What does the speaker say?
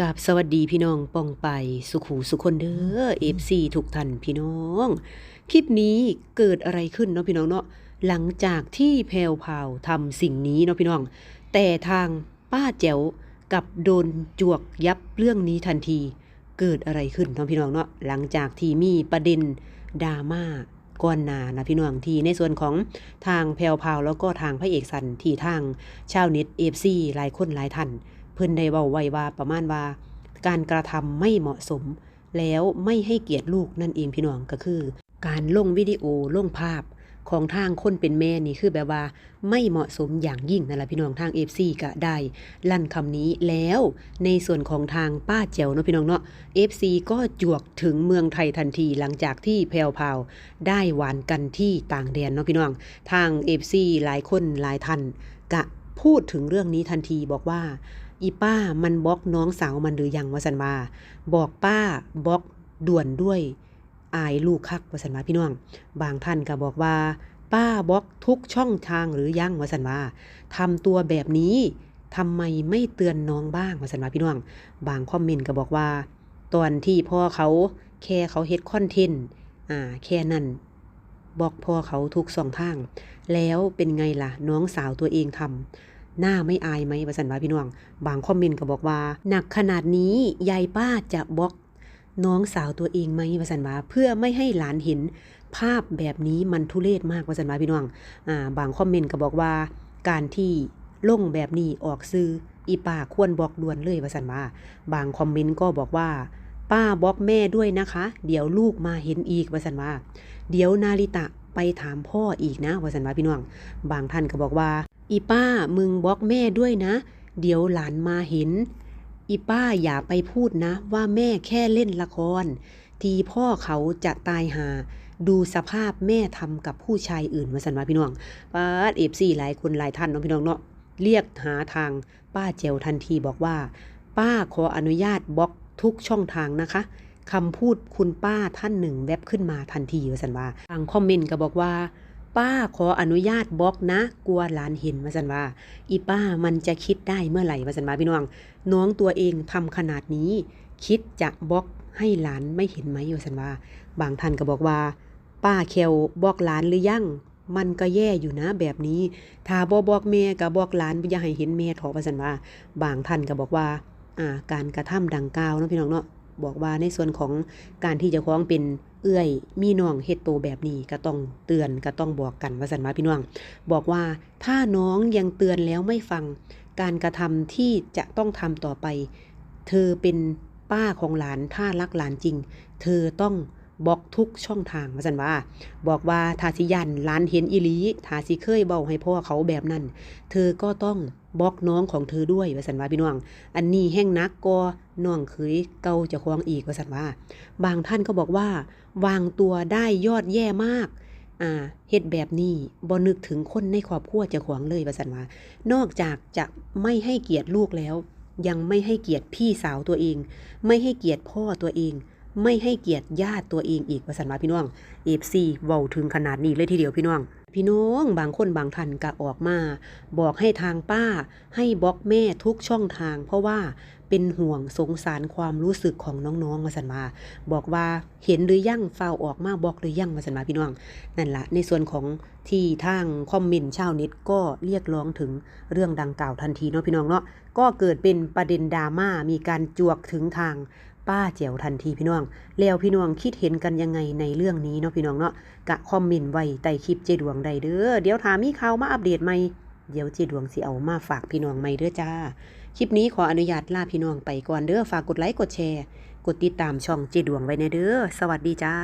กับสวัสดีพี่น้องปองไปสุขหูสุคนเด้อเอฟซีทุกท่านพี่น้อง คลิปนี้เกิดอะไรขึ้นเนาะพี่น้องเนาะหลังจากที่แพรวพาวทำสิ่งนี้เนาะพี่น้อง แต่ทางป้าแจ๋วกับโดนจวกยับเรื่องนี้ทันที เกิดอะไรขึ้นเนาะพี่น้องเนาะหลังจากที่มีประเด็นดราม่าก่อนหนานะพี่น้องที่ในส่วนของทางแพรวพาวแล้วก็ทางพระเอกสันที่ทางชาวเน็ตเอฟซีหลายคนหลายท่าน พิ่นได้เว้าไว้ว่าประมาณว่า การกระทำไม่เหมาะสม แล้วไม่ให้เกียรติลูกนั่นเองพี่น้องก็คือ การลงวิดีโอลงภาพของทางคนเป็นแม่นี่คือแบบว่าไม่เหมาะสมอย่างยิ่งนั่นแหละพี่น้องทาง FC ก็ได้ ลั่นคำนี้แล้วในส่วนของทางป้าแจ๋วเนาะพี่น้องเนาะ FC ก็จวกถึงเมืองไทยทันทีหลังจากที่แพรวพาวได้หวานกันที่ต่างแดนเนาะพี่น้อง ทาง FC หลายคนหลายท่านกะพูดถึงเรื่องนี้ทันทีบอกว่า อีป้ามันบล็อกน้องสาวมันหรือยังวะสันว่าบอกป้าบล็อกด่วนด้วยอายลูกคักวสันว่าพี่น้อง บางท่านก็บอกว่า ป้าบล็อกทุกช่องทางหรือยังวสันว่าทำตัวแบบนี้ทำไมไม่เตือนน้องบ้างวสันว่าพี่น้อง บางคอมเมนต์ก็บอกว่า ตอนที่พ่อเขาแค่เขาเฮ็ดคอนเทนต์อ่าแค่นั้นบล็อกพ่อเขาทุกสองทาง แล้วเป็นไงล่ะ น้องสาวตัวเองทำ หน้าไม่อายไหมวสันว่าพี่น้อง บางคอมเมนต์ก็บอกว่า หนักขนาดนี้ยายป้าจะบล็อกน้องสาวตัวเองไหมวสันว่าเพื่อไม่ให้หลานเห็นภาพแบบนี้มันทุเรศมากวสันว่าพี่น้องอ่าบางคอมเมนต์ก็บอกว่า การที่ลงแบบนี้ออกซื้ออีป้าควรบล็อกด่วนเลยวสันว่า บางคอมเมนต์ก็บอกว่าป้าบล็อกแม่ด้วยนะคะ เดี๋ยวลูกมาเห็นอีกวสันว่า เดี๋ยวนาริตะไปถามพ่ออีกนะวสันว่าพี่น้อง บางท่านก็บอกว่า อีป้ามึงบล็อกแม่ด้วยนะ เดี๋ยวหลานมาเห็น อีป้าอย่าไปพูดนะ ว่าแม่แค่เล่นละคร ทีพ่อเขาจะตายหา ดูสภาพแม่ทำกับผู้ชายอื่นมาสันว่าพี่น้องป้าเอฟซีหลายคนหลายท่านเนาะพี่น้องเนาะเรียกหาทางป้าเจวทันทีบอกว่า ป้าขออนุญาตบล็อกทุกช่องทางนะคะคำพูดคุณป้าท่านหนึ่งแวบขึ้นมาทันทีว่าสันว่าทางคอมเมนต์ก็บอกว่า ป้าขออนุญาตบล็อกนะ กลัวหลานเห็นมาสันว่า อีป้ามันจะคิดได้เมื่อไหร่มาสันว่าพี่น้อง น้องตัวเองทำขนาดนี้ คิดจะบล็อกให้หลานไม่เห็นไหมมาสันว่า บางท่านก็บอกว่า ป้าเคลบล็อกหลานหรือยังมันก็แย่อยู่นะแบบนี้ ถ้าบ่บอกแม่ก็บอกหลานอย่าให้เห็นแม่ถอว่าสันว่า บางท่านก็บอกว่า อ่า การกระทำดังกล่าวเนาะพี่น้องเนาะ บอกว่าในส่วนของการที่จะคล้องเป็นเอื้อยมีน้องเฮ็ดโตแบบนี้ก็ต้องเตือนก็ต้องบอกกันว่าสันวาพี่น้องบอกว่าถ้าน้องยังเตือนแล้วไม่ฟัง การกระทำที่จะต้องทำต่อไป เธอเป็นป้าของหลานถ้ารักหลานจริง เธอต้องบล็อกทุกช่องทางว่าสันว่า บอกว่าทาสิยันหลานเห็นอีหลีทาสิเคยเบาให้พ่อเขาแบบนั้น เธอก็ต้องบล็อกน้องของเธอด้วยว่าสันว่าพี่น้อง อันนี้แห้งนักก็ น้องเคยเกาจะควงอีกว่าสันว่า บางท่านก็บอกว่า วางตัวได้ยอดแย่มากอ่าเฮ็ดแบบนี้บ่นึกถึงคนในครอบครัวจะขวางเลยว่าสันว่า นอกจากจะไม่ให้เกียรติลูกแล้ว ยังไม่ให้เกียรติพี่สาวตัวเอง ไม่ให้เกียรติพ่อตัวเอง ไม่ให้เกียรติญาติตัวเองอีกว่าสันว่าพี่น้องเอฟซีเว้าถึงขนาดนี้เลยทีเดียวพี่น้อง พี่น้องบางคนบางท่านก็ออกมา บอกให้ทางป้า ให้บล็อกแม่ทุกช่องทาง เพราะว่าเป็นห่วงสงสารความรู้สึกของน้องๆมาสันมา บอกว่าเห็นหรือยั่งเฝ้าออกมาบอกหรือยั่งมาสันมาพี่น้องนั่นละในส่วนของที่ทางคอมเมนต์ชาวเน็ตก็เรียกร้องถึงเรื่องดังกล่าวทันทีเนาะพี่น้องเนาะก็เกิดเป็นประเด็นดราม่ามีการจวกถึงทาง ป้าเจียวทันทีพี่น้องแล้วพี่น้องคิดเห็นกันยังไงในเรื่องนี้เนาะพี่น้องเนาะกะคอมเมนต์ไว้ใต้คลิปเจดวงใดเด้อเดี๋ยวถามีข่าวมาอัปเดตใหม่เดี๋ยวเจดวงสิเอามาฝากพี่น้องใหม่เด้อจ้า คลิปนี้ขออนุญาตลาพี่น้องไปก่อนเด้อฝากกดไลค์กดแชร์ กดติดตามช่องเจดวงไว้ในเด้อสวัสดีจ้า